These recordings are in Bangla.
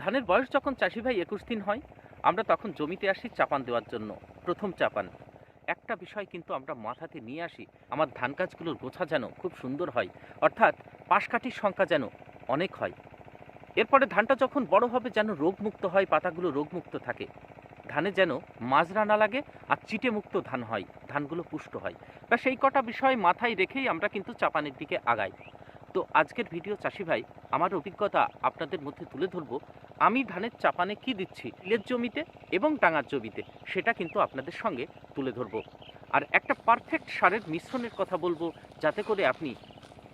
ধানের বয়স যখন চাষি ভাই একুশ দিন হয়, আমরা তখন জমিতে আসি চাপান দেওয়ার জন্য, প্রথম চাপান। একটা বিষয় কিন্তু আমরা মাথাতে নিয়ে আসি, আমার ধান গাছগুলোর গোছা যেন খুব সুন্দর হয়, অর্থাৎ পাশকাঠির সংখ্যা যেন অনেক হয়। এরপরে ধানটা যখন বড় হবে যেন রোগমুক্ত হয়, পাতাগুলো রোগমুক্ত থাকে। ধানে যেন মাজরা না লাগে আর চিটে মুক্ত ধান হয়, ধানগুলো পুষ্ট হয়। বা সেই কটা বিষয় মাথায় রেখেই আমরা কিন্তু চাপানের দিকে আগাই। তো আজকের ভিডিও চাষি ভাই, আমার অভিজ্ঞতা আপনাদের মধ্যে তুলে ধরবো। আমি ধানের চাপানে কি দিচ্ছি? ইলের জমিতে এবং ডাঙার জমিতে? সেটা কিন্তু আপনাদের সঙ্গে তুলে ধরবো। আর একটা পারফেক্ট সারের মিশ্রণের কথা বলব, যাতে করে আপনি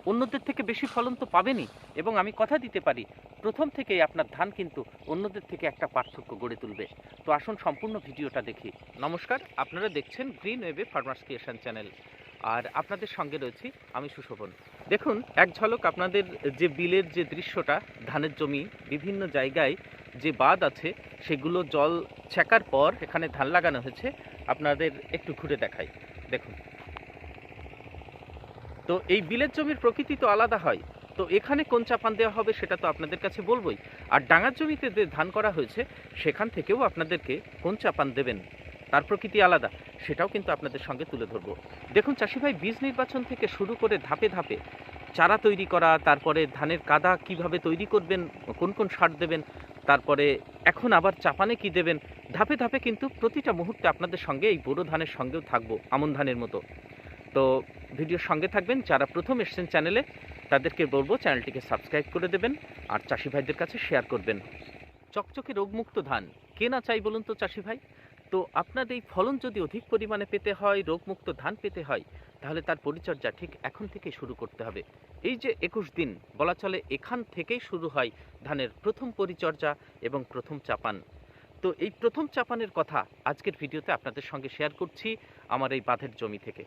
অন্যদের থেকে বেশি ফলন তো পাবেনই। এবং আমি কথা দিতে পারি, প্রথম থেকেই আপনার ধান কিন্তু অন্যদের থেকে একটা পার্থক্য গড়ে তুলবে। তো আসুন সম্পূর্ণ ভিডিওটা দেখি। নমস্কার, আপনারা দেখছেন গ্রিন ওয়েবে ফার্মার্স ক্রিয়েশন চ্যানেল আর আপনাদের সঙ্গে রয়েছি আমি সুশোভন। দেখুন, এক ঝলক আপনাদের যে বিলের যে দৃশ্যটা, ধানের জমি, বিভিন্ন জায়গায় যে বাঁধ আছে, সেগুলো জল ছেঁকার পর এখানে ধান লাগানো হয়েছে। আপনাদের একটু ঘুরে দেখাই। দেখুন। তো এই বিলের জমির প্রকৃতি তো আলাদা হয়। তো এখানে কোন চাপান দেওয়া হবে সেটা তো আপনাদের কাছে বলবোই। আর ডাঙার জমিতে যে ধান করা হয়েছে, সেখান থেকেও আপনাদেরকে কোন চাপান দেবেন? তার প্রকৃতি আলাদা, সেটাও কিন্তু আপনাদের সঙ্গে তুলে ধরবো। দেখুন চাষি ভাই, বীজ নির্বাচন থেকে শুরু করে ধাপে ধাপে চারা তৈরি করা, তারপরে ধানের কাদা কীভাবে তৈরি করবেন, কোন কোন সার দেবেন, তারপরে এখন আবার চাপানে কি দেবেন, ধাপে ধাপে কিন্তু প্রতিটা মুহূর্তে আপনাদের সঙ্গে এই বোরো ধানের সঙ্গেও থাকব, আমন ধানের মতো। তো ভিডিওর সঙ্গে থাকবেন, যারা প্রথম এসছেন চ্যানেলে, তাদেরকে বলব চ্যানেলটিকে সাবস্ক্রাইব করে দেবেন আর চাষি ভাইদের কাছে শেয়ার করবেন। চকচকে রোগমুক্ত ধান, কে না চাই বলুন তো চাষি ভাই? তো আপনার এই ফলন যদি অধিক পরিমাণে পেতে হয়, রোগমুক্ত ধান পেতে হয়, তাহলে তার পরিচর্যা ঠিক এখন থেকে শুরু করতে হবে। এই যে একুশ দিন, বলা চলে এখান থেকেই শুরু হয় ধানের প্রথম পরিচর্যা এবং প্রথম চাপান। তো এই প্রথম চাপানের কথা আজকের ভিডিওতে আপনাদের সঙ্গে শেয়ার করছি আমার এই বাঁধের জমি থেকে।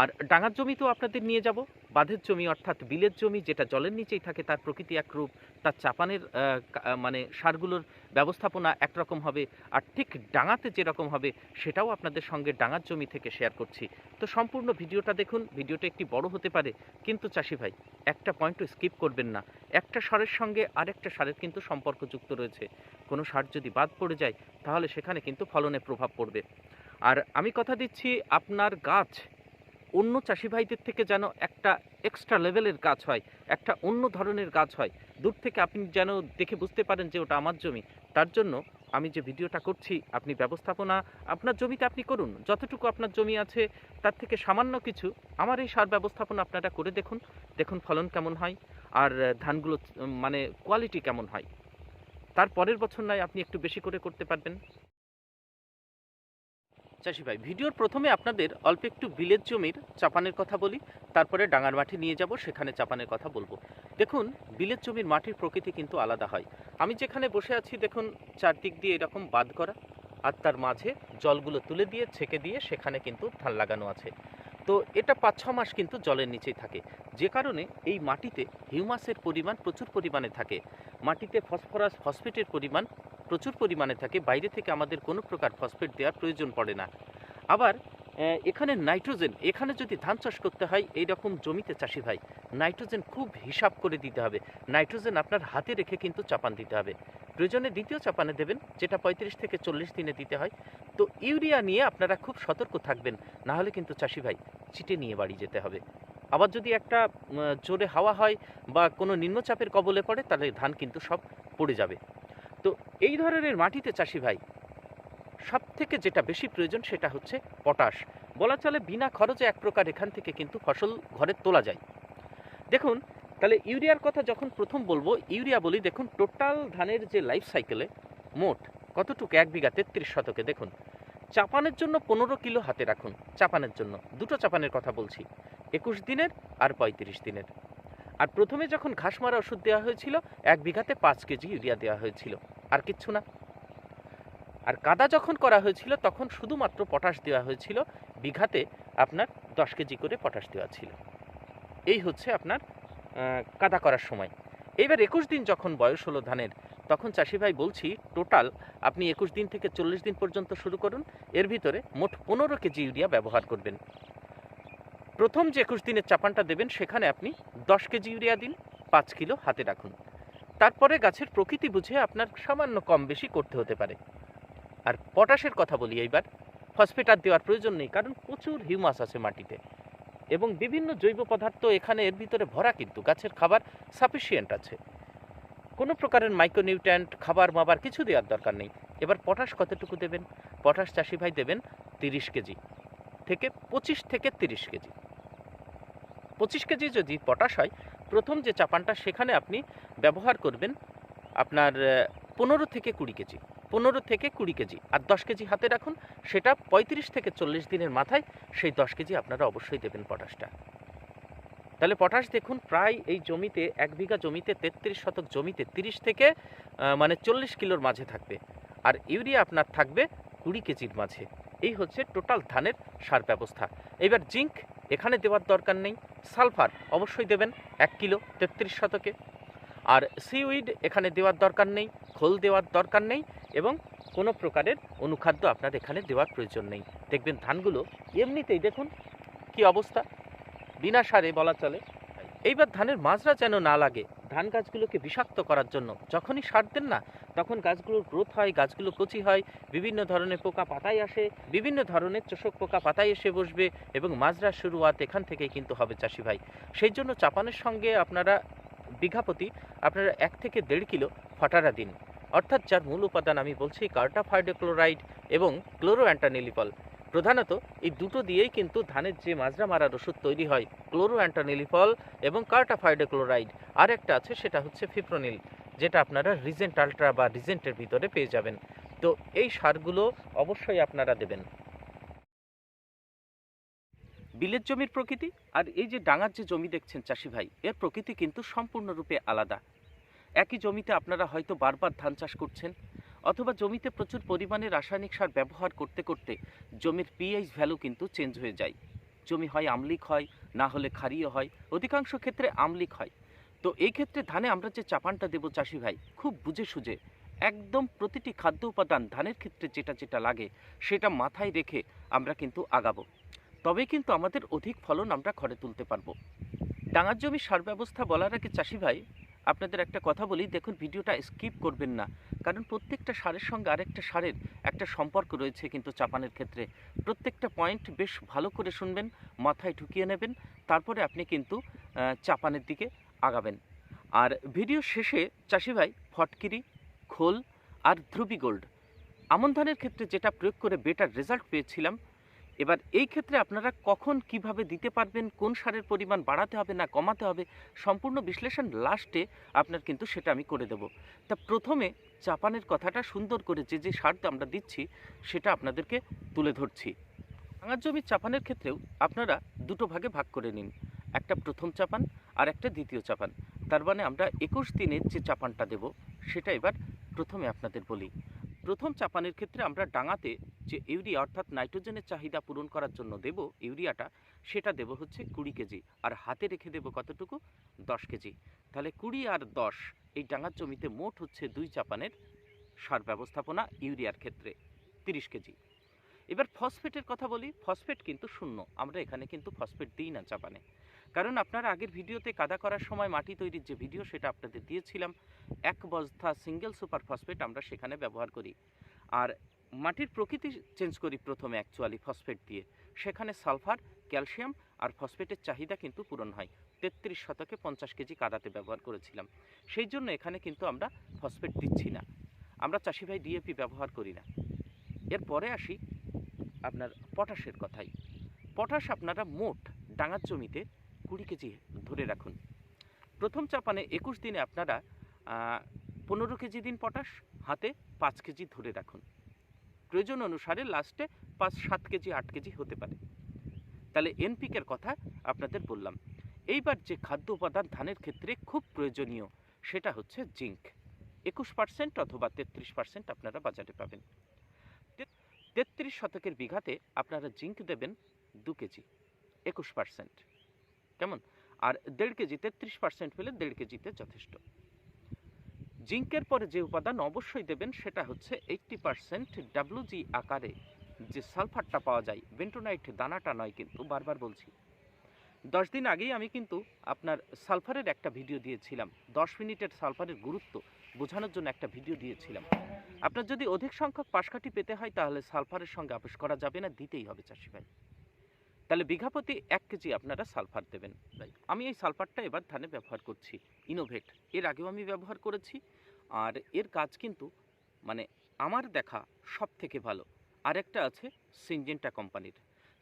আর ডাঙার জমি তো আপনাদের নিয়ে যাব, বাঁধের জমি অর্থাৎ বিলের জমি যেটা জলের নিচেই থাকে তার প্রকৃতি একরূপ, তার চাপানের মানে সারগুলোর ব্যবস্থাপনা একরকম হবে, আর ঠিক ডাঙাতে যেরকম হবে সেটাও আপনাদের সঙ্গে ডাঙার জমি থেকে শেয়ার করছি। তো সম্পূর্ণ ভিডিওটা দেখুন, ভিডিওটা একটি বড় হতে পারে, কিন্তু চাষি ভাই, একটা পয়েন্টও স্কিপ করবেন না। একটা সারের সঙ্গে আরেকটা সারের কিন্তু সম্পর্ক যুক্ত রয়েছে। কোনো সার যদি বাদ পড়ে যায়, তাহলে সেখানে কিন্তু ফলনে প্রভাব পড়বে। আর আমি কথা দিচ্ছি আপনার গাছ। অন্য চাষি ভাইদের থেকে যেন একটা এক্সট্রা লেভেলের গাছ হয়, একটা অন্য ধরনের গাছ হয়। দূর থেকে আপনি যেন দেখে বুঝতে পারেন যে ওটা আমার জমি। তার জন্য আমি যে ভিডিওটা করছি, আপনি ব্যবস্থাপনা, আপনার জমিতে আপনি করুন। যতটুকু আপনার জমি আছে, তার থেকে সামান্য কিছু আমার এই সার ব্যবস্থাপনা আপনারা করে দেখুন। দেখুন ফলন কেমন হয় আর ধানগুলো মানে কোয়ালিটি কেমন হয়। তার পরের বছর নয়, আপনি একটু বেশি করে করতে পারবেন। চাষি ভাই, ভিডিওর প্রথমে আপনাদের অল্প একটু বিলের জমির চাপানের কথা বলি, তারপরে ডাঙার মাঠে নিয়ে যাব, সেখানে চাপানের কথা বলব। দেখুন, বিলের জমির মাটির প্রকৃতি কিন্তু আলাদা হয়। আমি যেখানে বসে আছি, দেখুন, চারদিক দিয়ে এরকম বাদ করা, আর তার মাঝে জলগুলো তুলে দিয়ে, ছেঁকে দিয়ে সেখানে কিন্তু ধান লাগানো আছে। তো এটা পাঁচ ছ মাস কিন্তু জলের নিচেই থাকে। যে কারণে এই মাটিতে হিউমাসের পরিমাণ প্রচুর পরিমাণে থাকে। মাটিতে ফসফরাস, ফসফেটের পরিমাণ প্রচুর পরিমাণে থাকে, বাইরে থেকে আমাদের কোনো প্রকার ফসফেট দেওয়ার প্রয়োজন পড়ে না। আবার এখানে নাইট্রোজেন এখানে যদি ধান চাষ করতে হয় এই রকম জমিতে চাষি ভাই নাইট্রোজেন খুব হিসাব করে দিতে হবে। নাইট্রোজেন আপনার হাতে রেখে কিন্তু চাপান দিতে হবে। প্রয়োজনে দ্বিতীয় চাপানে দেবেন, যেটা পঁয়ত্রিশ থেকে চল্লিশ দিনে দিতে হয়। তো ইউরিয়া নিয়ে আপনারা খুব সতর্ক থাকবেন, না হলে কিন্তু চাষি ভাই চিটে নিয়ে বাড়ি যেতে হবে। আবার যদি একটা জোরে হাওয়া হয় বা কোনো নিম্নচাপের কবলে পড়ে, তাহলে ধান কিন্তু সব পড়ে যাবে। তো এই ধরনের মাটিতে, চাষি ভাই সব থেকে যেটা বেশি প্রয়োজন সেটা হচ্ছে পটাশ। বলা চলে বিনা খরচে এক প্রকার এখান থেকে কিন্তু ফসল ঘরে তোলা যায়। দেখুন, তাহলে ইউরিয়ার কথা যখন প্রথম বলব, ইউরিয়া বলি, দেখুন, টোটাল ধানের যে লাইফ সাইকেলে মোট কতটুকু? এক বিঘা তেত্রিশ শতকে। দেখুন, চাপানের জন্য পনেরো কিলো হাতে রাখুন, চাপানের জন্য। দুটো চাপানের কথা বলছি, একুশ দিনের আর পঁয়ত্রিশ দিনের। আর প্রথমে যখন ঘাস মারা ওষুধ দেওয়া হয়েছিল, এক বিঘাতে পাঁচ কেজি ইউরিয়া দেওয়া হয়েছিল। আর কিচ্ছু না। আর কাদা যখন করা হয়েছিল, তখন শুধুমাত্র পটাশ দেওয়া হয়েছিল। বিঘাতে আপনার দশ কেজি করে পটাশ দেওয়া ছিল। এই হচ্ছে আপনার কাদা করার সময়। এইবার একুশ দিন যখন বয়স হলো ধানের, তখন চাষি ভাই বলছি, টোটাল আপনি একুশ দিন থেকে চল্লিশ দিন পর্যন্ত শুরু করুন। এর ভিতরে মোট পনেরো কেজি ইউরিয়া ব্যবহার করবেন। প্রথম যে একুশ দিনের চাপানটা দেবেন, সেখানে আপনি দশ কেজি ইউরিয়া দিন, পাঁচ কিলো হাতে রাখুন। তারপরে গাছের প্রকৃতি বুঝে আপনার সামান্য কম বেশি করতে হতে পারে। আর পটাশের কথা বলি এইবার, ফসফেট আর দেওয়ার প্রয়োজন নেই, কারণ প্রচুর হিউমাস আছে মাটিতে। এবং বিভিন্ন জৈব পদার্থ এখানে এর ভিতরে ভরা কিন্তু গাছের খাবার সাফিসিয়েন্ট আছে। কোনো প্রকারের মাইক্রোনিউট্রিয়েন্ট খাবার মাবার কিছু দেওয়ার দরকার নেই। এবার পটাশ কতটুকু দেবেন? পটাশ চাষি ভাই দেবেন তিরিশ কেজি থেকে পঁচিশ থেকে তিরিশ কেজি। পঁচিশ কেজি যদি পটাশ হয় প্রথম যে চাপানটা সেখানে আপনি ব্যবহার করবেন আপনার পনেরো থেকে কুড়ি কেজি পনেরো থেকে কুড়ি কেজি আর দশ কেজি হাতে রাখুন। সেটা পঁয়ত্রিশ থেকে চল্লিশ দিনের মাথায় সেই দশ কেজি আপনারা অবশ্যই দেবেন পটাশটা। তাহলে পটাশ দেখুন প্রায় এই জমিতে এক বিঘা জমিতে তেত্রিশ শতক জমিতে তিরিশ থেকে আহ, মানে চল্লিশ কিলোর মাঝে থাকবে। আর ইউরিয়া আপনার থাকবে কুড়ি কেজির মাঝে। এই হচ্ছে টোটাল ধানের সার ব্যবস্থা। এবার জিঙ্ক এখানে দেওয়ার দরকার নেই। সালফার অবশ্যই দেবেন, এক কিলো, তেত্রিশ শতকে। আর সিউইড এখানে দেওয়ার দরকার নেই, খোল দেওয়ার দরকার নেই এবং কোনো প্রকারের অনুখাদ্য আপনার এখানে দেওয়ার প্রয়োজন নেই। দেখবেন ধানগুলো এমনিতেই দেখুন কি অবস্থা, বিনা সারে বলা চলে। এইবার ধানের মাজরা যেন না লাগে, ধান গাছগুলোকে বিষাক্ত করার জন্য যখনই সার দেন না তখন গাছগুলোর গ্রোথ হয়, গাছগুলো কচি হয়, বিভিন্ন ধরনের পোকা পাতায় আসে, বিভিন্ন ধরনের চোষক পোকা পাতায় এসে বসবে এবং মাজরার শুরুয়াত এখান থেকেই কিন্তু হবে চাষি ভাই। সেই জন্য চাপানের সঙ্গে আপনারা বিঘাপতি আপনারা এক থেকে দেড় কিলো ফটারা দিন। অর্থাৎ যার মূল উপাদান আমি বলছি কার্টাফাইডোক্লোরাইড এবং ক্লোরো ক্লোরোঅ্যান্টানিলিপল। প্রধানত এই দুটো দিয়েই কিন্তু ধানের যে মাজরা মারার ওষুধ তৈরি হয় ক্লোরো ক্লোরোঅ্যান্টানিলিপল এবং কার্টাফাইডোক্লোরাইড আর একটা আছে, সেটা হচ্ছে ফিপ্রোনিল। যেটা আপনারা রিজেন্ট আলট্রা বা রিজেন্টের ভিতরে পেয়ে যাবেন। তো এই সারগুলো অবশ্যই আপনারা দেবেন। বিলের জমির প্রকৃতি আর এই যে ডাঙার যে জমি দেখছেন চাষি ভাই, এর প্রকৃতি কিন্তু সম্পূর্ণরূপে আলাদা। একই জমিতে আপনারা হয়তো বারবার ধান চাষ করছেন অথবা জমিতে প্রচুর পরিমাণে রাসায়নিক সার ব্যবহার করতে করতে জমির পিএইচ ভ্যালু কিন্তু চেঞ্জ হয়ে যায়। জমি হয় আমলিক হয়, না হলে ক্ষারীয় হয়। অধিকাংশ ক্ষেত্রে আমলিক হয়। তো এই ক্ষেত্রে ধানে আমরা যে চাপানটা দেবো চাষি ভাই, খুব বুঝে সুঝে। একদম প্রতিটি খাদ্য উপাদান ধানের ক্ষেত্রে যেটা যেটা লাগে, সেটা মাথায় রেখে আমরা কিন্তু আগাবো। তবে কিন্তু আমাদের অধিক ফলন আমরা ঘরে তুলতে পারব। ডাঙার জমি সার ব্যবস্থা বলার আগে চাষি ভাই, আপনাদের একটা কথা বলি, দেখুন ভিডিওটা স্কিপ করবেন না। কারণ প্রত্যেকটা সারের সঙ্গে আরেকটা সারের একটা সম্পর্ক রয়েছে কিন্তু চাপানের ক্ষেত্রে। প্রত্যেকটা পয়েন্ট বেশ ভালো করে শুনবেন, মাথায় ঢুকিয়ে নেবেন, তারপরে আপনি কিন্তু চাপানের দিকে আগাবেন। আর ভিডিও শেষে চাষি ভাই ফটকিরি, খোল আর ধ্রুবি গোল্ড। আমন ধানের ক্ষেত্রে যেটা প্রয়োগ করে বেটার রেজাল্ট পেয়েছিলাম, এবার এই ক্ষেত্রে আপনারা কখন কীভাবে দিতে পারবেন, কোন সারের পরিমাণ বাড়াতে হবে না কমাতে হবে, সম্পূর্ণ বিশ্লেষণ লাস্টে আপনার কিন্তু সেটা আমি করে দেব। তা প্রথমে চাপানের কথাটা সুন্দর করে যে যে সার আমরা দিচ্ছি, সেটা আপনাদেরকে তুলে ধরছি। ভাঙার জমির চাপানের ক্ষেত্রেও আপনারা দুটো ভাগে ভাগ করে নিন। একটা প্রথম চাপান আর একটা দ্বিতীয় চাপান। তার মানে আমরা একুশ দিনের যে চাপানটা দেব, সেটা এবার প্রথমে আপনাদের বলি। প্রথম চাপানের ক্ষেত্রে আমরা ডাঙাতে যে ইউরিয়া, অর্থাৎ নাইট্রোজেনের চাহিদা পূরণ করার জন্য দেব ইউরিয়াটা, সেটা দেব হচ্ছে কুড়ি কেজি। আর হাতে রেখে দেব কতটুকু? দশ কেজি। তাহলে কুড়ি আর দশ, এই ডাঙার জমিতে মোট হচ্ছে দুই চাপানের সার ব্যবস্থাপনা ইউরিয়ার ক্ষেত্রে, তিরিশ কেজি। এবার ফসফেটের কথা বলি, ফসফেট কিন্তু শূন্য। আমরা এখানে কিন্তু ফসফেট দিই না চাপানে। কারণ আপনারা আগের ভিডিওতে কাদা করার সময় মাটি তৈরির যে ভিডিও সেটা আপনাদের দিয়েছিলাম, এক বস্তা সিঙ্গেল সুপার ফসফেট আমরা সেখানে ব্যবহার করি। আর মাটির প্রকৃতি চেঞ্জ করি প্রথমে অ্যাকচুয়ালি ফসফেট দিয়ে। সেখানে সালফার ক্যালসিয়াম আর ফসফেটের চাহিদা কিন্তু পূরণ হয়। তেত্রিশ শতকে পঞ্চাশ কেজি কাদাতে ব্যবহার করেছিলাম। সেই জন্য এখানে কিন্তু আমরা ফসফেট দিচ্ছি না। আমরা চাষি ভাই ডিএপি ব্যবহার করি না। এরপরে আসি আপনার পটাশের কথাই। পটাশ আপনারা মোট ডাঙার জমিতে কুড়ি কেজি ধরে রাখুন। প্রথম চাপানে একুশ দিনে আপনারা পনেরো কেজি দিন পটাশ, হাতে পাঁচ কেজি ধরে রাখুন। প্রয়োজন অনুসারে লাস্টে পাঁচ, সাত কেজি, আট কেজি হতে পারে। তাহলে এনপিকের কথা আপনাদের বললাম। এইবার যে খাদ্য উপাদান ধানের ক্ষেত্রে খুব প্রয়োজনীয়, সেটা হচ্ছে জিঙ্ক। একুশ পার্সেন্ট অথবা তেত্রিশ পার্সেন্ট আপনারা বাজারে পাবেন। তেত্রিশ শতকের বিঘাতে আপনারা জিঙ্ক দেবেন দু কেজি, একুশ পার্সেন্ট কেমন? আর দেড় কেজি, তেত্রিশ পার্সেন্ট পেলে দেড় কেজিতে যথেষ্ট। জিঙ্কের পরে যে উপাদান অবশ্যই দেবেন সেটা হচ্ছে এইটটি পার্সেন্ট ডাব্লুজি আকারে যে সালফারটা পাওয়া যায় বেন্টোনাইট দানাটা নয় কিন্তু, বারবার বলছি। দশ দিন আগেই আমি কিন্তু আপনার সালফারের একটা ভিডিও দিয়েছিলাম। দশ মিনিটের সালফারের গুরুত্ব বোঝানোর জন্য একটা ভিডিও দিয়েছিলাম। আপনার যদি অধিক সংখ্যক পাশকাঠি পেতে হয়, তাহলে সালফারের সঙ্গে আপোষ করা যাবে না, দিতেই হবে চাষি ভাই। তাহলে বিঘা প্রতি এক কেজি আপনারা সালফার দেবেন। আমি এই সালফারটা এবার ধানে ব্যবহার করছি ইনোভেট এর আগেও আমি ব্যবহার করেছি। আর এর কাজ কিন্তু মানে আমার দেখা সব থেকে ভালো। আরেকটা আছে সিনজেন্টা কোম্পানির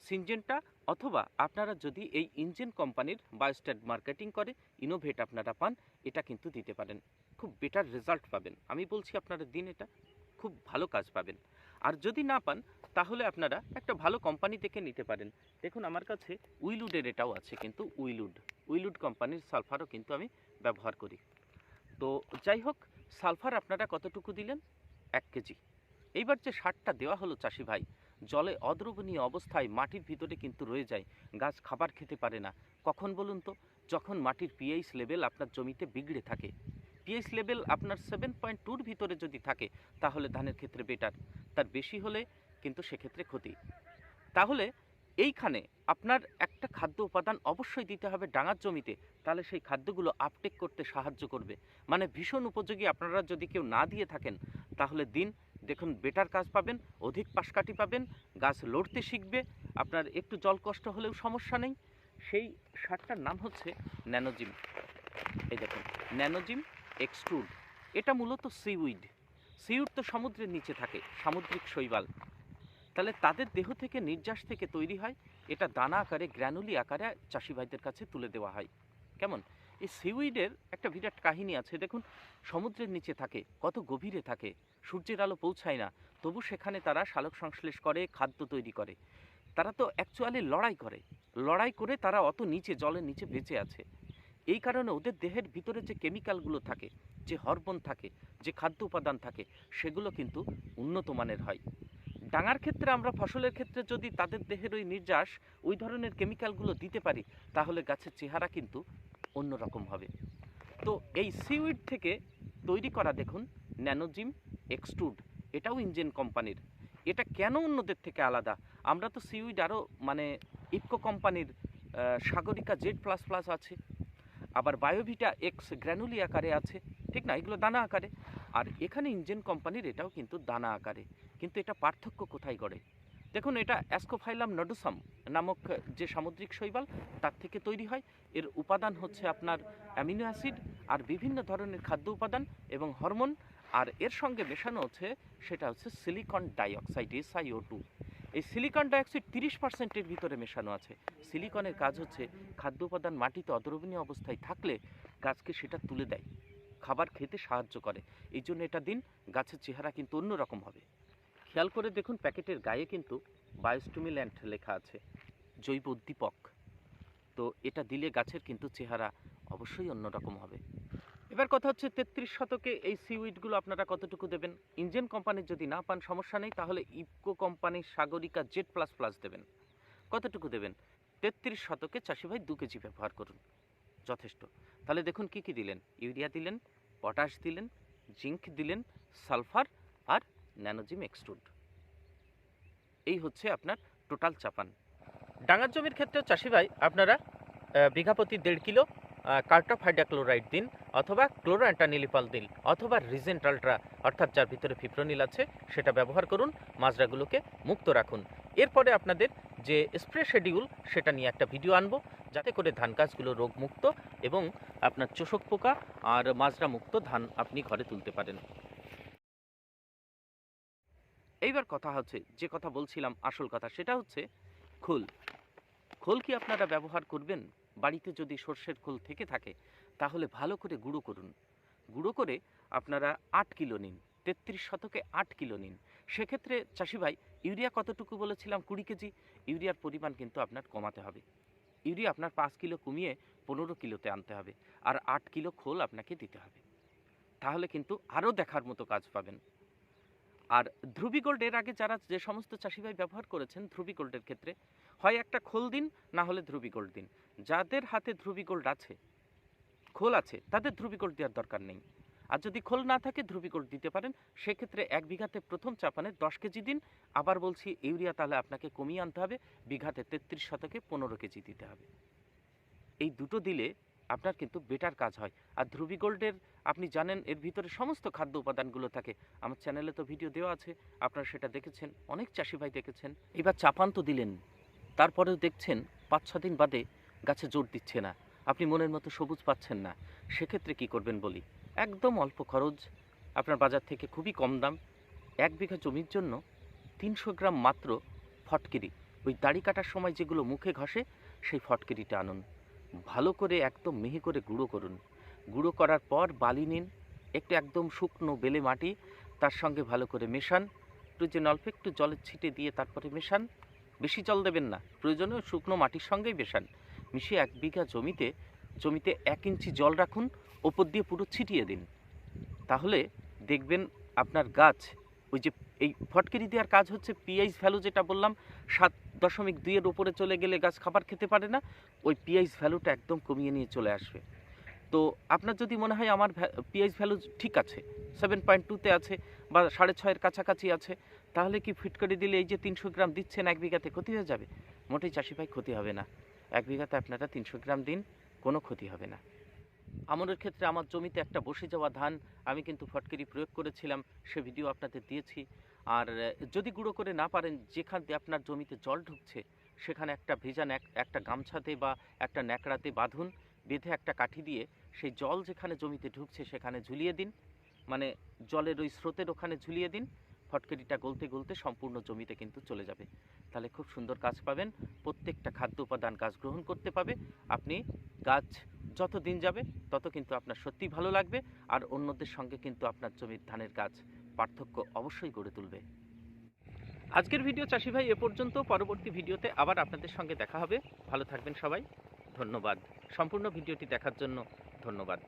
সিনজেন্টা অথবা আপনারা যদি এই ইঞ্জিন কোম্পানির বায়োস্ট্যাট মার্কেটিং করে ইনোভেট আপনারা পান এটা কিন্তু দিতে পারেন। খুব বেটার রেজাল্ট পাবেন। আমি বলছি আপনারা দিন এটা খুব ভালো কাজ পাবেন। আর যদি না পান তাহলে আপনারা একটা ভালো কোম্পানি থেকে নিতে পারেন। দেখুন, আমার কাছে উইলুডের এটাও আছে, কিন্তু উইলুড উইলুড কোম্পানির সালফারও কিন্তু আমি ব্যবহার করি। তো যাই হোক সালফার আপনারা কতটুকু দিলেন? এক কেজি। এইবার যে সারটা দেওয়া হলো চাষি ভাই, জলে অদ্রবণীয় অবস্থায় মাটির ভিতরে কিন্তু রয়ে যায়, গাছ খাবার খেতে পারে না। কখন বলুন তো? যখন মাটির পিএইচ লেভেল আপনার জমিতে বিগড়ে থাকে। পিএইচ লেভেল আপনার সেভেন পয়েন্ট টুর ভিতরে যদি থাকে, তাহলে ধানের ক্ষেত্রে বেটার তার বেশি হলে কিন্তু সেক্ষেত্রে ক্ষতি। তাহলে এইখানে আপনার একটা খাদ্য উপাদান অবশ্যই দিতে হবে ডাঙার জমিতে, তাহলে সেই খাদ্যগুলো আপটেক করতে সাহায্য করবে। মানে ভীষণ উপযোগী আপনারা যদি কেউ না দিয়ে থাকেন, তাহলে দিন, দেখুন বেটার কাজ পাবেন, অধিক পাশকাঠি পাবেন, গাছ লড়তে শিখবে, আপনার একটু জল কষ্ট হলেও সমস্যা নেই। সেই সারটার নাম হচ্ছে ন্যানোজিম। এই দেখুন, ন্যানোজিম এক্সট্রুড। এটা মূলত সিউইড। সিউড তো সমুদ্রের নিচে থাকে, সামুদ্রিক শৈবাল। তাহলে তাদের দেহ থেকে নির্যাস থেকে তৈরি হয়। এটা দানা আকারে, গ্র্যানুলি আকারে চাষি ভাইদের কাছে তুলে দেওয়া হয়। কেমন? এই সিউইডের একটা বিরাট কাহিনী আছে। দেখুন, সমুদ্রের নিচে থাকে, কত গভীরে থাকে, সূর্যের আলো পৌঁছায় না, তবু সেখানে তারা শালক সংশ্লেষ করে, খাদ্য তৈরি করে। তারা তো অ্যাকচুয়ালি লড়াই করে। লড়াই করে তারা অত নিচে, জলের নিচে বেঁচে আছে। এই কারণে ওদের দেহের ভিতরে যে কেমিক্যালগুলো থাকে, যে হরমোন থাকে, যে খাদ্য উপাদান থাকে, সেগুলো কিন্তু উন্নত মানের হয়। ডাঙার ক্ষেত্রে আমরা ফসলের ক্ষেত্রে যদি তাদের দেহের ওই নির্যাস, ওই ধরনের কেমিক্যালগুলো দিতে পারি, তাহলে গাছের চেহারা কিন্তু অন্যরকম হবে। তো এই সিউইড থেকে তৈরি করা দেখুন ন্যানোজিম এক্সট্রুড এটাও ইঞ্জিন কোম্পানির এটা কেন অন্যদের থেকে আলাদা? আমরা তো সিউইড আরও মানে ইফকো কোম্পানির সাগরিকা জেড প্লাস প্লাস আছে, আবার বায়োভিটা এক্স গ্র্যানুলি আকারে আছে, ঠিক না? এগুলো দানা আকারে। আর এখানে ইঞ্জিন কোম্পানির এটাও কিন্তু দানা আকারে। কিন্তু এটা পার্থক্য কোথায় করে দেখুন, এটা অ্যাসকোফাইলাম নডুসাম নামক যে সামুদ্রিক শৈবাল, তার থেকে তৈরি হয়। এর উপাদান হচ্ছে আপনার অ্যামিনো অ্যাসিড আর বিভিন্ন ধরনের খাদ্য উপাদান এবং হরমোন। আর এর সঙ্গে মেশানো হচ্ছে, সেটা হচ্ছে সিলিকন ডাইঅক্সাইড এসআইও টু এই সিলিকন ডাইঅক্সাইড তিরিশ পার্সেন্টের ভিতরে মেশানো আছে। সিলিকনের কাজ হচ্ছে, খাদ্য উপাদান মাটিতে অদ্রবণীয় অবস্থায় থাকলে গাছকে সেটা তুলে দেয়। খাবার খেতে সাহায্য করে। এই জন্য এটা দিন, গাছের চেহারা কিন্তু অন্যরকম হবে। খেয়াল করে দেখুন প্যাকেটের গায়ে কিন্তু বায়োস্টুমিল্যান্ট লেখা আছে, জৈব উদ্দীপক। তো এটা দিলে গাছের কিন্তু চেহারা অবশ্যই অন্যরকম হবে। এবার কথা হচ্ছে তেত্রিশ শতকে এই সিউইডগুলো আপনারা কতটুকু দেবেন? ইঞ্জিন কোম্পানির যদি না পান, সমস্যা নেই, তাহলে ইপকো কোম্পানির সাগরিকা জেড প্লাস প্লাস দেবেন। কতটুকু দেবেন? তেত্রিশ শতকে চাষি ভাই দু কেজি ব্যবহার করুন। যথেষ্ট। তাহলে দেখুন কি কি দিলেন? ইউরিয়া দিলেন, পটাশ দিলেন, জিঙ্ক দিলেন, সালফার আর ন্যানোজিম এক্সট্রুড এই হচ্ছে আপনার টোটাল চাপান। ডাঙার জমির ক্ষেত্রে চাষি ভাই আপনারা আহ, বিঘা প্রতি দেড় কিলো কার্টফ হাইড্রাক্লোরাইড দিন অথবা ক্লোরোঅ্যান্টানিলিপাল দিন অথবা রিজেন্ট আলট্রা অর্থাৎ যার ভিতরে ফিপ্রোনিল আছে সেটা ব্যবহার করুন মাজরাগুলোকে মুক্ত রাখুন। এরপরে আপনাদের যে স্প্রে শেডিউল সেটা নিয়ে একটা ভিডিও আনব যাতে করে ধান গাছগুলো রোগমুক্ত এবং আপনার চোষক পোকা আর মাজরা মুক্ত ধান আপনি ঘরে তুলতে পারেন। এইবার কথা হচ্ছে, যে কথা বলছিলাম আসল কথা, সেটা হচ্ছে খোল। খোল কি আপনারা ব্যবহার করবেন? বাড়িতে যদি সর্ষের খোল থেকে থাকে, তাহলে ভালো করে গুঁড়ো করুন। গুঁড়ো করে আপনারা আট কিলো নিন, তেত্রিশ শতকে আট কিলো নিন। সেক্ষেত্রে চাষি ভাই, ইউরিয়া কতটুকু বলেছিলাম? কুড়ি কেজি? ইউরিয়ার পরিমাণ কিন্তু আপনার কমাতে হবে। ইউরিয়া আপনার পাঁচ কিলো কমিয়ে পনেরো কিলোতে আনতে হবে, আর আট কিলো খোল আপনাকে দিতে হবে। তাহলে কিন্তু আরও দেখার মতো কাজ পাবেন। আর ধ্রুবি গোল্ড এর আগে যারা যে সমস্ত চাষি ভাই ব্যবহার করেছেন ধ্রুবি গোল্ডের ক্ষেত্রে, হয় একটা খোল দিন, না হলে ধ্রুবি গোল্ড দিন। যাদের হাতে ধ্রুবি গোল্ড আছে, খোল আছে, তাদের ধ্রুবি গোল্ড দেওয়ার দরকার নেই। আর যদি খোল না থাকে ধ্রুবি গোল্ড দিতে পারেন। সেক্ষেত্রে এক বিঘাতে প্রথম চাপানে দশ কেজি দিন। আবার বলছি, ইউরিয়া তাহলে আপনাকে কমিয়ে আনতে হবে। বিঘাতে তেত্রিশ শতকে পনেরো কেজি দিতে হবে। এই দুটো দিলে আপনার কিন্তু বেটার কাজ হয়। আর ধ্রুবী গোল্ডের আপনি জানেন, এর ভিতরে সমস্ত খাদ্য উপাদানগুলো থাকে। আমার চ্যানেলে তো ভিডিও দেওয়া আছে, আপনারা সেটা দেখেছেন, অনেক চাষি ভাই দেখেছেন। এবার চাপান তো দিলেন, তারপরেও দেখছেন পাঁচ ছ দিন বাদে গাছে জোর দিচ্ছে না। আপনি মনের মতো সবুজ পাচ্ছেন না। সেক্ষেত্রে কি করবেন বলি? একদম অল্প খরচ, আপনার বাজার থেকে খুবই কম দাম। এক বিঘা জমির জন্য তিনশো গ্রাম মাত্র ফটকিরি। ওই দাড়ি কাটার সময় যেগুলো মুখে ঘষে, সেই ফটকিরিটা আনুন। ভালো করে একদম মিহি করে গুঁড়ো করুন। গুঁড়ো করার পর বালি নিন, একটু একদম শুকনো বেলে মাটি, তার সঙ্গে ভালো করে মেশান। একটু যে অল্প একটু জলের ছিটে দিয়ে তারপরে মেশান। বেশি জল দেবেন না প্রয়োজনে শুকনো মাটির সঙ্গেই মেশান। মিশিয়ে এক বিঘা জমিতে জমিতে এক ইঞ্চি জল রাখুন, ওপর দিয়ে পুরো ছিটিয়ে দিন। তাহলে দেখবেন আপনার গাছ ওই যে এই ফটকিরি দেওয়ার কাজ হচ্ছে পিএইচ ভ্যালু যেটা বললাম, সাত দশমিক দুইয়ের উপরে চলে গেলে গাছ খাবার খেতে পারে না, ওই পিএইচ ভ্যালুটা একদম কমিয়ে নিয়ে চলে আসবে। তো আপনার যদি মনে হয় আমার পিএইচ ভ্যালু ঠিক আছে সেভেন পয়েন্ট টুতে আছে বা সাড়ে ছয়ের কাছাকাছি আছে, তাহলে কি ফিট করে দিলে এই যে তিনশো গ্রাম দিচ্ছেন এক বিঘাতে ক্ষতি হয়ে যাবে? মোটেই চাষি ভাই ক্ষতি হবে না। এক বিঘাতে আপনারা তিনশো গ্রাম দিন, কোনো ক্ষতি হবে না। আমনের ক্ষেত্রে আমার জমিতে একটা বসে যাওয়া ধান আমি কিন্তু ফটকিরি প্রয়োগ করেছিলাম, সে ভিডিও আপনাদের দিয়েছি। আর যদি গুঁড়ো করে না পারেন, যেখান দিয়ে আপনার জমিতে জল ঢুকছে, সেখানে একটা ভেজা একটা গামছাতে বা একটা ন্যাকড়াতে বাঁধুন, বেঁধে একটা কাঠি দিয়ে সেই জল যেখানে জমিতে ঢুকছে সেখানে ঝুলিয়ে দিন। মানে জলের ওই স্রোতের ওখানে ঝুলিয়ে দিন। ফটকিরিটা গলতে গলতে সম্পূর্ণ জমিতে কিন্তু চলে যাবে। তাহলে খুব সুন্দর গাছ পাবেন। প্রত্যেকটা খাদ্য উপাদান গাছ গ্রহণ করতে পাবে। আপনি গাছ যত দিন যাবে, তত কিন্তু আপনার সত্যিই ভালো লাগবে। আর অন্যদের সঙ্গে কিন্তু আপনার জমির ধানের গাছ পার্থক্য অবশ্যই গড়ে তুলবে। আজকের ভিডিও চাষি ভাই এ পর্যন্ত। পরবর্তী ভিডিওতে আবার আপনাদের সঙ্গে দেখা হবে। ভালো থাকবেন সবাই। ধন্যবাদ। সম্পূর্ণ ভিডিওটি দেখার জন্য ধন্যবাদ।